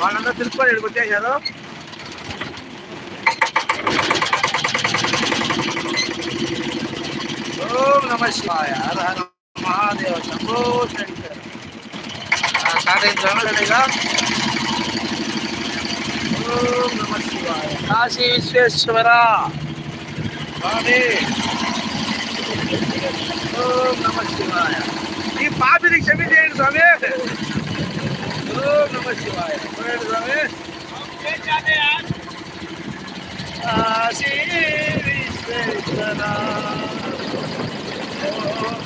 వాళ్ళందరూ తెలుసుకొని ఇక్కడికి వచ్చేసారు. ఓం నమ శివాయ. మహాదేవ శంభో శంకర. స్టార్ట్ అయిన చూడండిగా ఓం నమ శివాయ. కాశీ విశ్వేశ్వర. స్వామి. ఓం నమ శివాయ. ఈ పాపిని క్షమించేయండి స్వామి. ఓం నమ శివాయ చూడండి స్వామి కాశీ విశ్వేశ్వర ఓం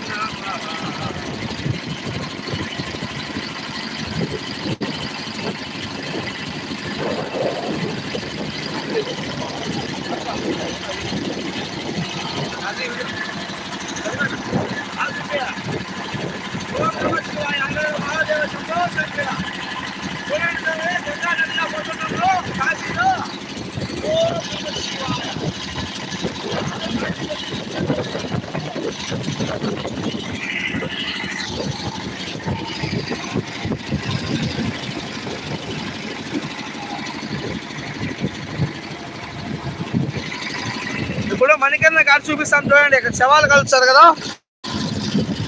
ఇప్పుడు మణికర్ణ కాల్ చూపిస్తాను చూడండి. ఇక్కడ శవాలు కలుస్తారు కదా.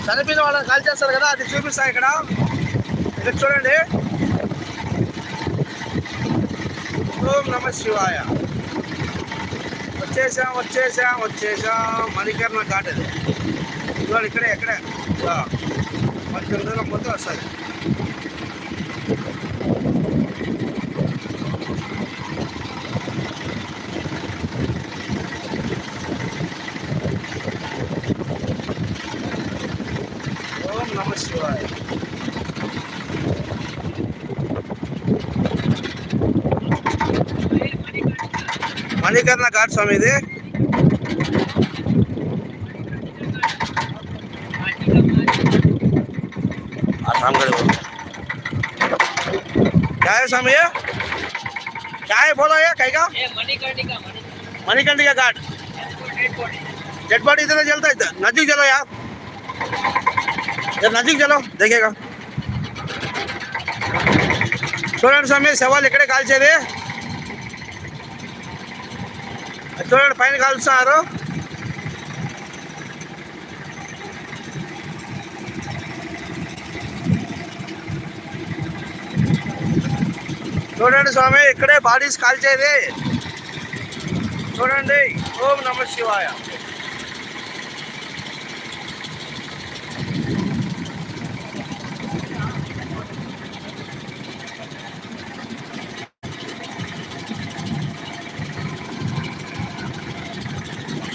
చనిపోయిన వాళ్ళని కాల్ చేస్తారు కదా. అది చూపిస్తాను ఇక్కడ. ఇక్కడ చూడండి. ఓం నమ శివాయ. వచ్చేసాం వచ్చేసాం వచ్చేసాం. మణికర్ణ ఘాట్ అది. ఇవాళ ఇక్కడే ఎక్కడే పది కిలోమీటర్ల మొత్తం వస్తుంది. हरिकर्ण घाट स्वामी क्या है स्वामी क्या है मणिकंडिका घाट। डेड जलता है चलो यार। नजीक चलो देखेगा। सोरेन स्वामी सवाल इकड़े काल చూడండి పైన కాల్స్తున్నారు చూడండి స్వామి ఇక్కడే బాడీస్ కాల్చేది. చూడండి ఓం నమ శివాయ.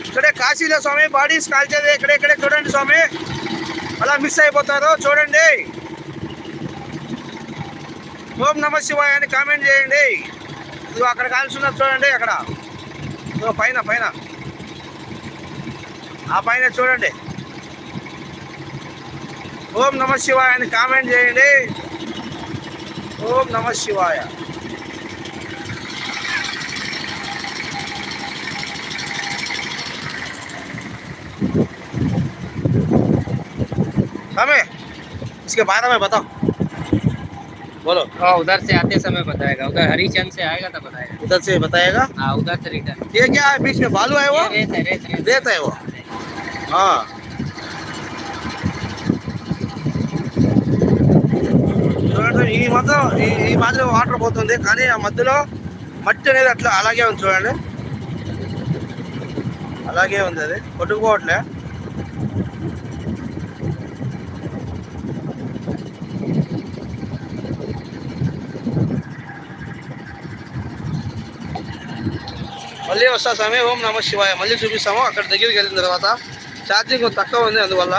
ఇక్కడే కాశీలో స్వామి బాడీస్ కాల్చేది ఇక్కడే ఇక్కడే చూడండి స్వామి. అలా మిస్ అయిపోతారో చూడండి. ఓం నమ శివాయ అని కామెంట్ చేయండి. ఇది అక్కడ కాల్చున్నారు చూడండి అక్కడ. పైన పైన. ఆ పైన చూడండి. ఓం నమ శివాయ అని కామెంట్ చేయండి. ఓం నమ శివాయ. हमें इसके बारे में बताओ बोलो हाँ उधर से आते समय बताएगा उधर हरिचंद से आएगा तो बताएगा उधर से बताएगा हाँ उधर से रिटर्न ये क्या है बीच में बालू है वो ये रेत है रेत रेत रेत है वो हाँ చూడండి ఈ మాత్రం ఈ ఈ మాదిరి వాటర్ పోతుంది కానీ ఆ మధ్యలో మట్టి అనేది అట్లా అలాగే ఉంది చూడండి అలాగే ఉంది అది కొట్టుకుపోవట్లే మళ్ళీ వస్తా సమయం ఓం నమ శివాయ. మళ్ళీ చూపిస్తాము అక్కడ దగ్గరికి వెళ్ళిన తర్వాత. ఛార్జింగ్ తక్కువ ఉంది అందువల్ల.